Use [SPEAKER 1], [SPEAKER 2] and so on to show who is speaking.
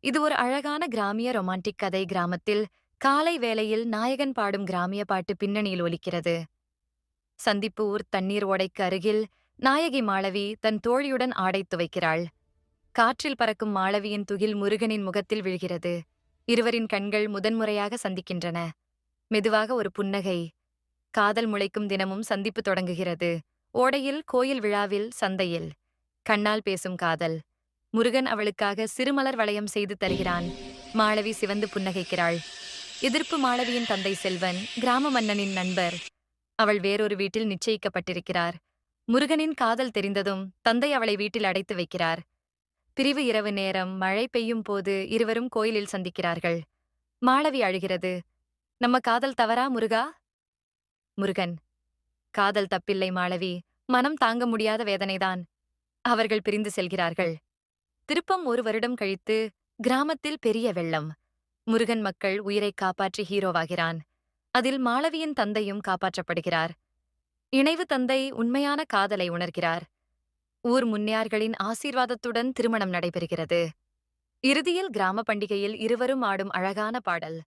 [SPEAKER 1] இது ஒரு அழகான கிராமிய ரொமான்டிக் கதை கிராமத்தில் காலை வேளையில் நாயகன் பாடும் கிராமிய பாட்டு பின்னணியில் ஒலிக்கிறது. சந்திப்பு ஊர் தண்ணீர் ஓடைக்கு அருகில் நாயகி மாளவி தன் தோழியுடன் ஆடை துவைக்கிறாள். காற்றில் பறக்கும் மாளவியின் துகில் முருகனின் முகத்தில் விழுகிறது. இருவரின் கண்கள் முதன்முறையாக சந்திக்கின்றன. மெதுவாக ஒரு புன்னகை. காதல் முளைக்கும் தினமும் சந்திப்பு தொடங்குகிறது. ஓடையில் கோயில் விழாவில் சந்தையில். கண்ணால் பேசும் காதல். முருகன் அவளுக்காக சிறுமலர் வளையம் செய்து தருகிறான். மாளவி சிவந்து புன்னகைக்கிறாள். எதிர்ப்பு மாளவியின் தந்தை செல்வன் கிராம மன்னனின் நண்பர். அவள் வேறொரு வீட்டில் நிச்சயிக்கப்பட்டிருக்கிறார். முருகனின் காதல் தெரிந்ததும் தந்தை அவளை வீட்டில் அடைத்து வைக்கிறார். பிரிவு இரவு நேரம் மழை பெய்யும் போது இருவரும் கோயிலில் சந்திக்கிறார்கள். மாளவி அழுகிறது. நம்ம காதல் தவறா முருகா? முருகன். காதல் தப்பில்லை மாளவி. மனம் தாங்க முடியாத வேதனைதான். அவர்கள் பிரிந்து செல்கிறார்கள். திருப்பம் ஒரு வருடம் கழித்து கிராமத்தில் பெரிய வெள்ளம். முருகன் மக்கள் உயிரை காப்பாற்றி ஹீரோவாகிறான். அதில் மாளவியின் தந்தையும் காப்பாற்றப்படுகிறார். இணைவு தந்தை உண்மையான காதலை உணர்கிறார். ஊர் முன்னியார்களின் ஆசீர்வாதத்துடன் திருமணம் நடைபெறுகிறது. இறுதியில் கிராம பண்டிகையில் இருவரும் ஆடும் அழகான பாடல்.